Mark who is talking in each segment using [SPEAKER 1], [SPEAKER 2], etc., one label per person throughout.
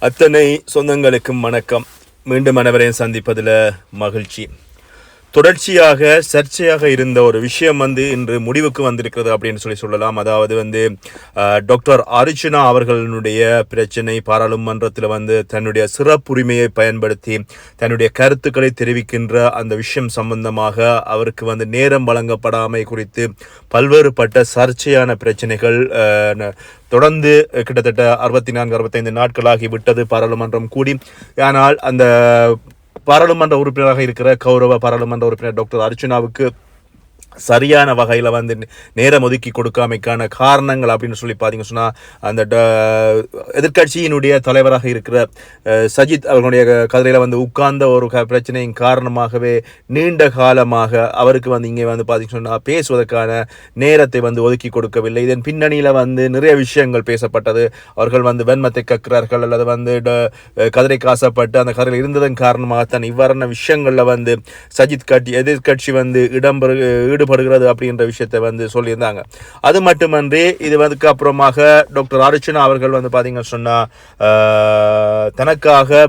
[SPEAKER 1] அத்தனை சொந்தங்களுக்கும் வணக்கம். மீண்டும் அனைவரையும் சந்திப்பதில் மகிழ்ச்சி. தொடர்ச்சியாக சர்ச்சையாக இருந்த ஒரு விஷயம் வந்து இன்று முடிவுக்கு வந்திருக்கிறது அப்படின்னு சொல்லி சொல்லலாம். அதாவது வந்து டாக்டர் அர்ஜுனா அவர்களுடைய பிரச்சனை பாராளுமன்றத்தில் வந்து தன்னுடைய சிறப்புரிமையை பயன்படுத்தி தன்னுடைய கருத்துக்களை தெரிவிக்கின்ற அந்த விஷயம் சம்பந்தமாக அவருக்கு வந்து நேரம் வழங்கப்படாமை குறித்து பல்வேறுபட்ட சர்ச்சையான பிரச்சனைகள் ந- தொடர்ந்து கிட்டத்தட்ட அறுபத்தி நான்கு அறுபத்தைந்து நாட்களாகி விட்டது பாராளுமன்றம் கூடி. ஆனால் அந்த பாராளுமன்ற உறுப்பினராக இருக்கிற கௌரவ பாராளுமன்ற உறுப்பினர் டாக்டர் அர்ச்சனாவுக்கு சரியான வகையில் வந்து நேரம் ஒதுக்கி கொடுக்காமைக்கான காரணங்கள் அப்படின்னு சொல்லி பார்த்தீங்க சொன்னால் அந்த ட- எதிர்க்கட்சியினுடைய தலைவராக இருக்கிற சஜித் அவர்களுடைய கதிரையில் வந்து உட்கார்ந்த ஒரு க- பிரச்சனையின் காரணமாகவே நீண்ட காலமாக அவருக்கு வந்து இங்கே வந்து பார்த்தீங்க சொன்னால் பேசுவதற்கான நேரத்தை வந்து ஒதுக்கி கொடுக்கவில்லை. இதன் பின்னணியில் வந்து நிறைய விஷயங்கள் பேசப்பட்டது. அவர்கள் வந்து வெண்மத்தை கற்கிறார்கள் அல்லது வந்து கதிரை காசப்பட்டு அந்த கதிரையில் இருந்ததன் காரணமாகத்தான் இவ்வாறான விஷயங்களில் வந்து சஜித் கட்சி எதிர்க்கட்சி வந்து இடம்பெறு ஈடுபடுகிறது அப்படின்ற விஷயத்தை வந்து சொல்லியிருந்தாங்க. அது மட்டுமன்றி இது வந்து அப்புறமாக டாக்டர் அர்ச்சனா அவர்கள் வந்து பார்த்தீங்கன்னு சொன்னால் தனக்காக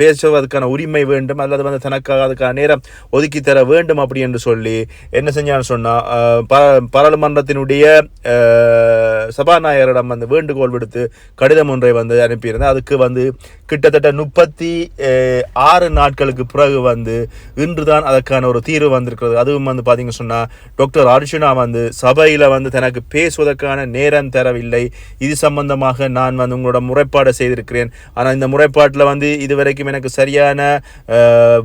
[SPEAKER 1] பேசுவதற்கான உரிமை வேண்டும் அல்லது வந்து தனக்காக அதுக்கான நேரம் ஒதுக்கி தர வேண்டும் அப்படி என்று சொல்லி என்ன செஞ்சான்னு சொன்னால் பாராளுமன்றத்தினுடைய சபாநாயகரிடம் வந்து வேண்டுகோள் விடுத்து கடிதம் ஒன்றை வந்து அனுப்பியிருந்தேன். அதுக்கு வந்து கிட்டத்தட்ட முப்பத்தி ஆறு நாட்களுக்கு பிறகு வந்து இன்றுதான் அதற்கான ஒரு தீர்வு வந்திருக்கிறது. அதுவும் வந்து பார்த்தீங்கன்னு சொன்னால் டாக்டர் அர்ஜுனா வந்து சபையில் வந்து தனக்கு பேசுவதற்கான நேரம் தரவில்லை. இது சம்பந்தமாக நான் வந்து உங்களோட முறைப்பாடு செய்திருக்கிறேன். ஆனால் இந்த முறைப்பாட்டில் வந்து இதுவரைக்கும் எனக்கு சரியான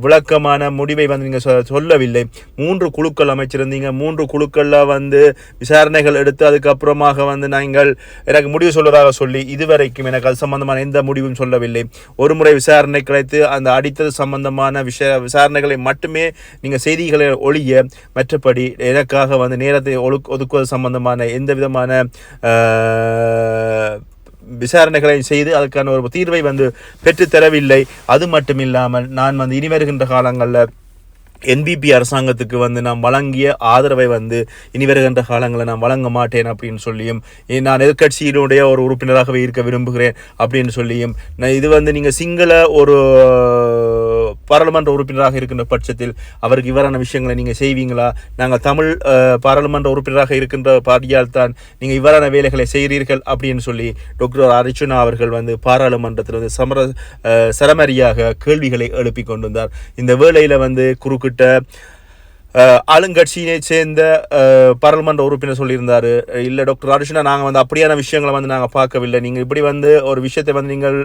[SPEAKER 1] விளக்கமான முடிவை வந்து நீங்கள் சொ- சொல்லவில்லை. மூன்று குழுக்கள் அமைச்சிருந்தீங்க. மூன்று குழுக்களில் வந்து விசாரணைகள் எடுத்து அதுக்கப்புறமாக வந்து நீங்கள் எனக்கு முடிவு சொல்வதாக சொல்லி இதுவரைக்கும் எனக்கு அது சம்பந்தமான எந்த முடிவும் சொல்லவில்லை. ஒரு முறை விசாரணை கிடைத்து அந்த அடித்தது சம்பந்தமான விஷய விசாரணைகளை மட்டுமே நீங்கள் செய்திகளை ஒழிய மற்றபடி எனக்காக வந்து நேரத்தை ஒழுக் ஒதுக்குவது சம்பந்தமான எந்த விதமான விசாரணைகளை செய்து அதற்கான ஒரு தீர்வை வந்து பெற்றுத்தரவில்லை அது மட்டும் இல்லாமல் நான் வந்து இனி வருகின்ற காலங்களில் என்பிபி அரசாங்கத்துக்கு வந்து நான் வழங்கிய ஆதரவை வந்து இனி வருகின்ற காலங்களில் நான் வழங்க மாட்டேன் அப்படின்னு சொல்லியும் நான் எதிர்க்கட்சியினுடைய ஒரு உறுப்பினராகவே இருக்க விரும்புகிறேன் அப்படின்னு சொல்லியும் நான் இது வந்து நீங்கள் சிங்கள ஒரு பாராளுமன்ற உறுப்பினராக இருக்கின்ற பட்சத்தில் அவருக்கு இவ்வாறான விஷயங்களை நீங்கள் செய்வீங்களா? நாங்கள் தமிழ் பாராளுமன்ற உறுப்பினராக இருக்கின்ற பாடியால் தான் நீங்கள் இவ்வாறான வேலைகளை செய்கிறீர்கள் அப்படின்னு சொல்லி டாக்டர் அர்ச்சுனா அவர்கள் வந்து பாராளுமன்றத்தில் வந்து சமர சரமரியாக கேள்விகளை எழுப்பி கொண்டிருந்தார். இந்த வேளையில் வந்து குறுக்கிட்ட அஹ், ஆளுங்கட்சியை சேர்ந்த பாராளுமன்ற உறுப்பினர் சொல்லியிருந்தார். இல்லை டாக்டர் ராஜேஷனா நாங்கள் வந்து அப்படியான விஷயங்களை வந்து நாங்கள் பார்க்கவில்லை. நீங்கள் இப்படி வந்து ஒரு விஷயத்தை வந்து நீங்கள்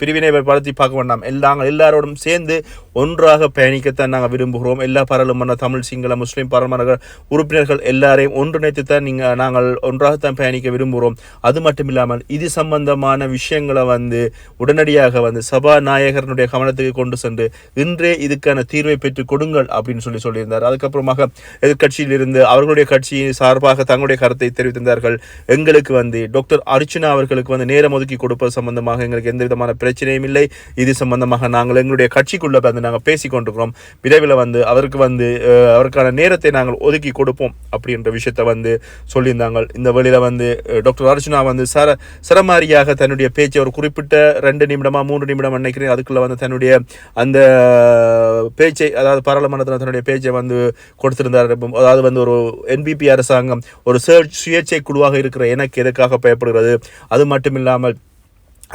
[SPEAKER 1] பிரிவினை படுத்தி பார்க்க வேண்டாம். எல்லா நாங்கள் எல்லாரோடும் சேர்ந்து ஒன்றாக பயணிக்கத்தான் நாங்கள் விரும்புகிறோம். எல்லா பாராளுமன்ற தமிழ் சிங்கள முஸ்லீம் பாராளுமன்ற உறுப்பினர்கள் எல்லாரையும் ஒன்றிணைத்து தான் நீங்கள் நாங்கள் ஒன்றாகத்தான் பயணிக்க விரும்புகிறோம். அது மட்டும் இல்லாமல் இது சம்பந்தமான விஷயங்களை வந்து உடனடியாக வந்து சபாநாயகரனுடைய கவனத்துக்கு கொண்டு சென்று இன்றே இதுக்கான தீர்வை பெற்று கொடுங்கள் அப்படின்னு சொல்லி சொல்லியிருந்தார். அதுக்கு அதுக்கப்புறமாக எதிர்க்கட்சியில் இருந்து அவர்களுடைய கட்சியின் சார்பாக தங்களுடைய கருத்தை தெரிவித்திருந்தார்கள். எங்களுக்கு வந்து டாக்டர் அர்ச்சுனா அவர்களுக்கு வந்து நேரம் ஒதுக்கி கொடுப்பது சம்பந்தமாக எங்களுக்கு எந்த விதமான பிரச்சனையும் இல்லை. இது சம்பந்தமாக நாங்கள் எங்களுடைய கட்சிக்குள்ள வந்து நாங்கள் பேசிக்கொண்டிருக்கிறோம் விரைவில் வந்து அவருக்கு வந்து அவருக்கான நேரத்தை நாங்கள் ஒதுக்கி கொடுப்போம் அப்படின்ற விஷயத்தை வந்து சொல்லியிருந்தாங்க. இந்த வழியில் வந்து டாக்டர் அர்ச்சுனா வந்து சர சரமாரியாக தன்னுடைய பேச்சை ஒரு குறிப்பிட்ட ரெண்டு நிமிடமா மூன்று நிமிடம் நினைக்கிறேன் அதுக்குள்ள வந்து தன்னுடைய அந்த பேச்சை அதாவது பாராளுமன்றத்தில் தன்னுடைய பேச்சை வந்து கொடுத்திருந்தார். அதாவது வந்து ஒரு என்பிபி அரசாங்கம் ஒரு சுயேட்சை குழுவாக இருக்கிற எனக்கு எதுக்காக பயப்படுகிறது? அது மட்டும் இல்லாமல்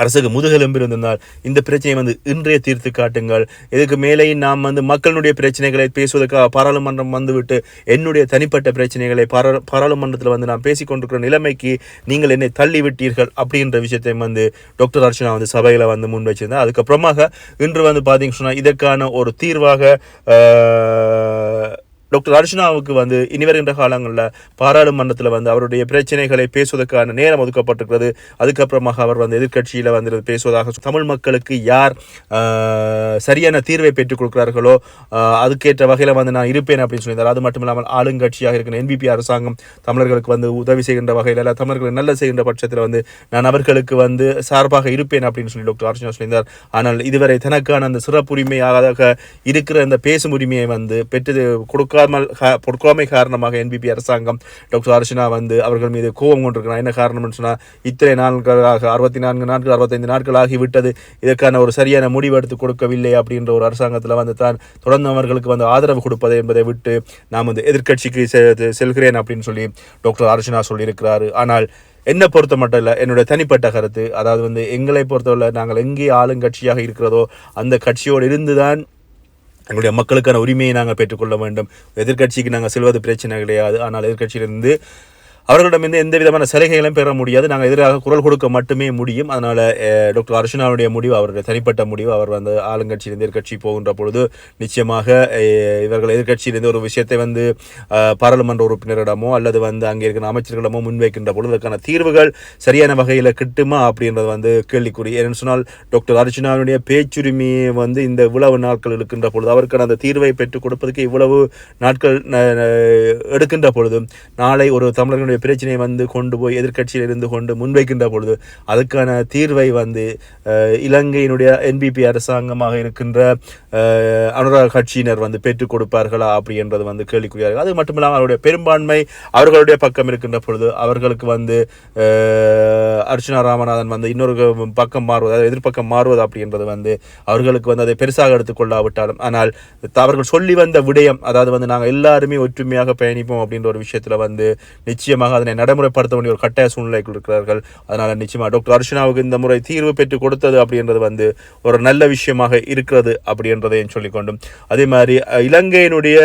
[SPEAKER 1] அரசுக்கு முதுகெலும்பு இருந்திருந்தால் இந்த பிரச்சனையை வந்து இன்றைய தீர்த்து காட்டுங்கள். இதுக்கு மேலே நாம் வந்து மக்களுடைய பிரச்சனைகளை பேசுவதற்காக பாராளுமன்றம் வந்துவிட்டு என்னுடைய தனிப்பட்ட பிரச்சனைகளை பாரா பாராளுமன்றத்தில் வந்து நான் பேசிக்கொண்டிருக்கிற நிலைமைக்கு நீங்கள் என்னை தள்ளி விட்டீர்கள் அப்படின்ற விஷயத்தை வந்து டாக்டர் அர்ச்சனா வந்து சபையில் வந்து முன் வச்சிருந்தேன் அதுக்கப்புறமாக இன்று வந்து பார்த்தீங்கன்னு சொன்னால் இதற்கான ஒரு தீர்வாக டாக்டர் அர்ச்சனாவுக்கு வந்து இனி வருகின்ற காலங்களில் பாராளுமன்றத்தில் வந்து அவருடைய பிரச்சனைகளை பேசுவதற்கான நேரம் ஒதுக்கப்பட்டிருக்கிறது. அதுக்கப்புறமாக அவர் வந்து எதிர்க்கட்சியில் வந்து பேசுவதாக தமிழ் மக்களுக்கு யார் சரியான தீர்வை பெற்றுக் கொடுக்கிறார்களோ அதுக்கேற்ற வகையில் வந்து நான் இருப்பேன் அப்படின்னு சொல்லியிருந்தார். அது மட்டும் இல்லாமல் ஆளுங்கட்சியாக இருக்கிற என்பிபி அரசாங்கம் தமிழர்களுக்கு வந்து உதவி செய்கின்ற வகையில் அல்ல தமிழர்கள் நல்ல செய்கின்ற பட்சத்தில் வந்து நான் அவர்களுக்கு வந்து சார்பாக இருப்பேன் அப்படின்னு சொல்லி டாக்டர் அர்ச்சனா சொல்லியிருந்தார். ஆனால் இதுவரை தனக்கான அந்த சிறப்புரிமையாக இருக்கிற அந்த பேசும் உரிமையை வந்து பெற்று கொடுக்க கொடுக்காமல் கா- காரணமாக என்பிபி அரசாங்கம் டாக்டர் அர்ச்சனா வந்து அவர்கள் மீது கோபம் கொண்டிருக்கிறார். என்ன காரணம்னு சொன்னால் இத்தனை நாட்களாக அறுபத்தி நான்கு நாட்கள் அறுபத்தைந்து நாட்கள் ஆகிவிட்டது இதற்கான ஒரு சரியான முடிவு எடுத்து கொடுக்கவில்லை அப்படின்ற ஒரு அரசாங்கத்தில் வந்து தான் தொடர்ந்து அவர்களுக்கு வந்து ஆதரவு கொடுப்பது என்பதை விட்டு நாம் வந்து எதிர்க்கட்சிக்கு செல்கிறேன் அப்படின்னு சொல்லி டாக்டர் அர்ச்சனா சொல்லியிருக்கிறார். ஆனால் என்னை பொறுத்த மட்டும் இல்லை என்னுடைய தனிப்பட்ட கருத்து அதாவது வந்து எங்களை பொறுத்தவரை நாங்கள் எங்கே ஆளுங்கட்சியாக இருக்கிறதோ அந்த கட்சியோடு இருந்து தான் எங்களுடைய மக்களுக்கான உரிமையை நாங்கள் பெற்றுக்கொள்ள வேண்டும். எதிர்கட்சிக்கு நாங்கள் செல்வது பிரச்சனை கிடையாது. ஆனால் எதிர்க்கட்சியிலிருந்து அவர்களிடமிருந்து எந்த விதமான சலுகைகளும் பெற முடியாது. நாங்கள் எதிராக குரல் கொடுக்க மட்டுமே முடியும். அதனால் டாக்டர் அர்ஷனாவுடைய முடிவு அவருடைய தனிப்பட்ட முடிவு அவர் வந்து ஆளுங்கட்சியிலிருந்து எதிர்க்கட்சி போகின்ற பொழுது நிச்சயமாக இவர்கள் எதிர்க்கட்சியிலிருந்து ஒரு விஷயத்தை வந்து பாராளுமன்ற உறுப்பினரிடமோ அல்லது வந்து அங்கே இருக்கிற அமைச்சர்களிடமோ முன்வைக்கின்ற பொழுது அதற்கான தீர்வுகள் சரியான வகையில் கிட்டுமா அப்படின்றது வந்து கேள்விக்குறி. ஏன்னு சொன்னால் டாக்டர் அர்ஜுனாவுடைய பேச்சுரிமையை வந்து இந்த இவ்வளவு நாட்கள் இருக்கின்ற பொழுது அவருக்கான அந்த தீர்வை பெற்றுக் கொடுப்பதற்கு இவ்வளவு நாட்கள் எடுக்கின்ற பொழுது நாளை ஒரு தமிழர்களுடைய பிரச்சனையை வந்து கொண்டு போய் எதிர்க்கட்சியில் இருந்து கொண்டு முன்வைக்கின்ற பொழுது அதுக்கான தீர்வை வந்து இலங்கையினுடைய என்பிபி அரசாங்கமாக இருக்கின்ற அனுராக கட்சியினர் வந்து பெற்றுக் கொடுப்பார்களா அப்படி என்றது வந்து கேள்விக்குரியார்கள் அது மட்டும் இல்லாமல் அவருடைய பெரும்பான்மை அவர்களுடைய பக்கம் இருக்கின்ற பொழுது அவர்களுக்கு வந்து அர்ச்சனா ராமநாதன் வந்து இன்னொரு பக்கம் மாறுவது அதாவது எதிர்ப்பக்கம் மாறுவது அப்படின்றது வந்து அவர்களுக்கு வந்து அதை பெருசாக எடுத்துக்கொள்ளாவிட்டாலும் ஆனால் அவர்கள் சொல்லி வந்த விடயம் அதாவது வந்து நாங்கள் எல்லாருமே ஒற்றுமையாக பயணிப்போம் அப்படின்ற ஒரு விஷயத்தில் வந்து நிச்சயமாக அதனை நடைமுறைப்படுத்த வேண்டிய ஒரு கட்டாய சூழ்நிலைக்குள் இருக்கிறார்கள். அதனால் நிச்சயமாக டாக்டர் அர்ஷனாவுக்கு இந்த முறை தீர்வு பெற்று கொடுத்தது அப்படின்றது வந்து ஒரு நல்ல விஷயமாக இருக்கிறது அப்படின்றதையும் சொல்லிக்கொண்டும். அதே மாதிரி இலங்கையினுடைய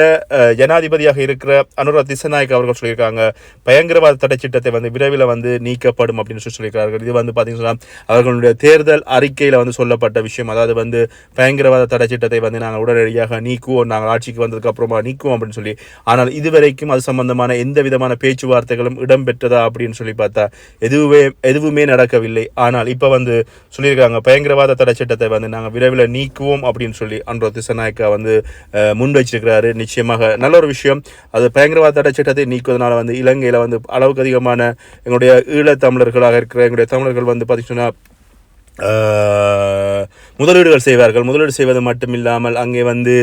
[SPEAKER 1] ஜனாதிபதியாக இருக்கிற அனுரா திசநாயக் அவர்கள் சொல்லியிருக்காங்க பயங்கரவாத தடை சட்டத்தை வந்து விரைவில் வந்து நீக்கப்படும் அப்படின்னு சொல்லி சொல்லியிருக்கிறார்கள். இது வந்து பார்த்தீங்கன்னா அவர்களுடைய தேர்தல் அறிக்கையில் வந்து சொல்லப்பட்ட விஷயம். அதாவது வந்து பயங்கரவாத தடை சட்டத்தை வந்து நாங்கள் உடனடியாக நீக்குவோம் நாங்கள் ஆட்சிக்கு வந்ததுக்கு அப்புறமா நீக்குவோம் அப்படின்னு சொல்லி. ஆனால் இதுவரைக்கும் அது சம்பந்தமான எந்த விதமான பேச்சுவார்த்தைகளும் இடம்பெற்றதா அப்படின்னு சொல்லி பார்த்தா எதுவுமே எதுவுமே நடக்கவில்லை. ஆனால் இப்போ வந்து சொல்லியிருக்காங்க பயங்கரவாத தடை சட்டத்தை வந்து நாங்கள் விரைவில் நீக்குவோம் அப்படின்னு சொல்லி அன்றோ திசநாயக்கா வந்து முன் வச்சிருக்கிறாரு நிச்சயமாக நல்ல ஒரு விஷயம். அது பயங்கரவாத தடை சட்டத்தை நீக்குவதனால வந்து இலங்கையில் வந்து அளவுக்கு அதிகமான எங்களுடைய ஈழத்தமிழர்களாக இருக்கிற எங்களுடைய தமிழர்கள் வந்து பார்த்திங்கன்னா முதலீடுகள் செய்வார்கள். முதலீடு செய்வது மட்டும் இல்லாமல் அங்கே வந்து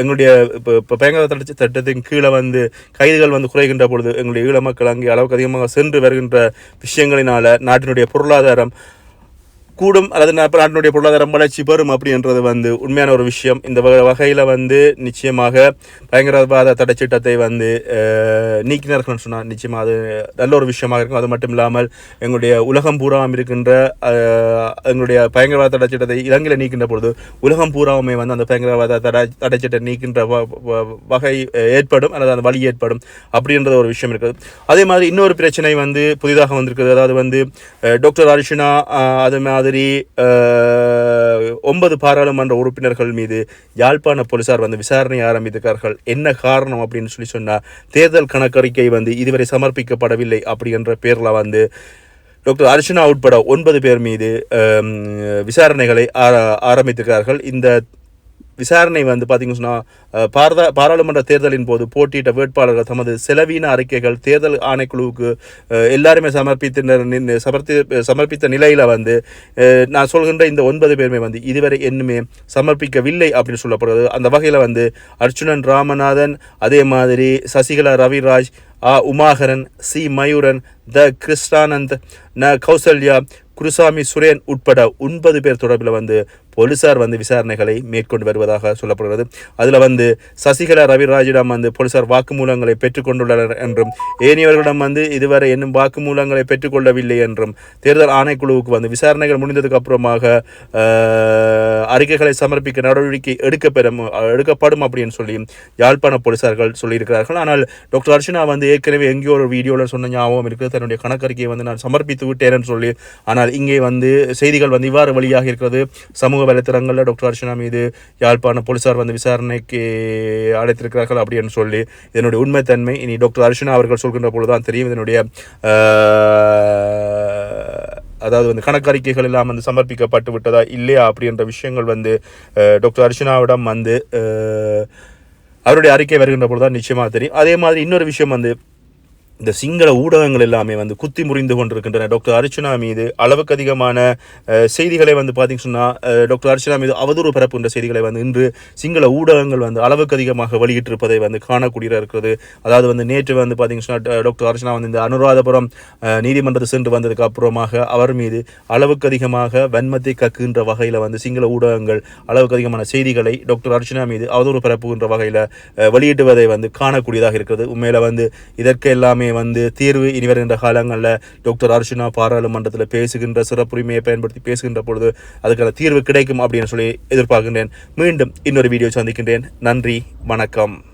[SPEAKER 1] எங்களுடைய இப்போ பயங்கர தடை சட்டத்தின் கீழே வந்து கைதுகள் வந்து குறைகின்ற பொழுது எங்களுடைய ஈழ மக்கள் அங்கே அளவுக்கு அதிகமாக சென்று வருகின்ற விஷயங்களினால நாட்டினுடைய பொருளாதாரம் கூடும் அல்லது நாட்டினுடைய பொருளாதாரம் வளர்ச்சி பெறும் அப்படின்றது வந்து உண்மையான ஒரு விஷயம். இந்த வகையில் வந்து நிச்சயமாக பயங்கரவாத தடை வந்து நீக்கினார்கள்னு நீக்கினார்கள் சொன்னால் நிச்சயமாக அது நல்ல ஒரு விஷயமாக இருக்கும். அது மட்டும் இல்லாமல் எங்களுடைய உலகம் பூராவும் இருக்கின்ற எங்களுடைய பயங்கரவாத தடை இலங்கையில் நீக்கின்ற பொழுது உலகம் பூராவுமே வந்து அந்த பயங்கரவாத தடை தடை நீக்கின்ற வ- வ- வகை ஏற்படும் அல்லது அந்த வழி ஏற்படும் அப்படின்றது ஒரு விஷயம் இருக்குது. அதே மாதிரி இன்னொரு பிரச்சனை வந்து புதிதாக வந்திருக்குது அதாவது வந்து டாக்டர் அர்ஷனா அது அது மாதிரி ஒன்பது பாராளுமன்ற உறுப்பினர்கள் மீது யாழ்ப்பாண போலீசார் வந்து விசாரணை ஆரம்பித்திருக்கார்கள். என்ன காரணம் அப்படின்னு சொல்லி சொன்னால் தேர்தல் கணக்கறிக்கை வந்து இதுவரை சமர்ப்பிக்கப்படவில்லை அப்படின்ற பேரில் வந்து டாக்டர் அர்ச்சனா உட்பட ஒன்பது பேர் மீது விசாரணைகளை ஆரம்பித்திருக்கிறார்கள் இந்த விசாரணை வந்து பார்த்தீங்கன்னு சொன்னால் பாரதா பாராளுமன்ற தேர்தலின் போது போட்டியிட்ட வேட்பாளர்கள் தமது செலவீன அறிக்கைகள் தேர்தல் ஆணைக்குழுவுக்கு எல்லாருமே சமர்ப்பித்த சமர்த்தி சமர்ப்பி சமர்ப்பித்த நிலையில் வந்து நான் சொல்கின்ற இந்த ஒன்பது பேருமே வந்து இதுவரை என்னுமே சமர்ப்பிக்கவில்லை அப்படின்னு சொல்லப்படுறது அந்த வகையில் வந்து அர்ச்சுனன் ராமநாதன் அதே மாதிரி சசிகலா ரவிராஜ் ஆ உமாகரன் சி மயூரன் த கிருஷ்ணானந்த் ந கௌசல்யா குருசாமி சுரேன் உட்பட ஒன்பது பேர் தொடர்பில் வந்து போலீசார் வந்து விசாரணைகளை மேற்கொண்டு வருவதாக சொல்லப்படுகிறது. அதில் வந்து சசிகலா ரவிராஜிடம் வந்து போலீசார் வாக்குமூலங்களை பெற்றுக்கொண்டுள்ளனர் என்றும் ஏனையவர்களிடம் வந்து இதுவரை இன்னும் வாக்குமூலங்களை பெற்றுக்கொள்ளவில்லை என்றும் தேர்தல் ஆணைக்குழுவுக்கு வந்து விசாரணைகள் முடிந்ததுக்கு அப்புறமாக அறிக்கைகளை சமர்ப்பிக்க நடவடிக்கை எடுக்கப்பெறும் எடுக்கப்படும் அப்படின்னு சொல்லி யாழ்ப்பாண போலீசார்கள் சொல்லியிருக்கிறார்கள். ஆனால் டாக்டர் அர்ச்சனா வந்து ஏற்கனவே எங்கேயோ ஒரு வீடியோவில் சொன்ன ஞாபகம் இருக்குது. தன்னுடைய கணக்கறிக்கையை வந்து நான் சமர்ப்பித்து விட்டேன் சொல்லி ஆனால் இங்கே வந்து செய்திகள் வந்து இவ்வாறு வழியாக இருக்கிறது. சமூக வலைத்தளங்களில் டாக்டர் அர்ச்சனா மீது யாழ்ப்பாண போலீசார் வந்து விசாரணைக்கு அழைத்திருக்கிறார்கள் அப்படின்னு சொல்லி இதனுடைய உண்மைத்தன்மை. இனி டாக்டர் அர்ச்சனா அவர்கள் சொல்கின்ற பொழுதுதான் தெரியும். இதனுடைய அதாவது வந்து கணக்கறிக்கைகள் எல்லாம் வந்து சமர்ப்பிக்கப்பட்டு விட்டதா இல்லையா அப்படின்ற விஷயங்கள் வந்து டாக்டர் அர்ச்சனாவிடம் வந்து அவருடைய அறிக்கை வருகின்ற பொழுது தான் நிச்சயமாக தெரியும். அதே மாதிரி இன்னொரு விஷயம் வந்து இந்த சிங்கள ஊடகங்கள் எல்லாமே வந்து குத்தி முறிந்து கொண்டிருக்கின்றன. டாக்டர் அர்ச்சனா மீது அளவுக்கு அதிகமான செய்திகளை வந்து பார்த்தீங்கன்னு சொன்னால் டாக்டர் அர்ச்சனா மீது அவதூறு பரப்புகின்ற செய்திகளை வந்து இன்று சிங்கள ஊடகங்கள் வந்து அளவுக்கு அதிகமாக வெளியிட்டிருப்பதை வந்து காணக்கூடியதாக இருக்கிறது. அதாவது வந்து நேற்று வந்து பார்த்தீங்கன்னு சொன்னால் டாக்டர் அர்ச்சனா வந்து இந்த அனுராதபுரம் நீதிமன்றத்தில் நீதிமன்றத்தை சென்று வந்ததுக்கு அப்புறமாக அவர் மீது அளவுக்கு அதிகமாக வன்மத்தை கக்குகின்ற வகையில் வந்து சிங்கள ஊடகங்கள் அளவுக்கு அதிகமான செய்திகளை டாக்டர் அர்ச்சனா மீது அவதூறு பரப்புகின்ற வகையில் வெளியிடுவதை வந்து காணக்கூடியதாக இருக்கிறது. உண்மையில் வந்து இதற்கு எல்லாமே வந்து தீர்வு இனி வருகின்ற காலங்களில் டாக்டர் அர்ஷனா பாராளுமன்றத்தில் பேசுகின்ற சிறப்புரிமையை பயன்படுத்தி பேசுகின்ற பொழுது அதுக்கான தீர்வு கிடைக்கும் அப்படின்னு சொல்லி எதிர்பார்க்கின்றேன். மீண்டும் இன்னொரு வீடியோ சந்திக்கின்றேன். நன்றி வணக்கம்.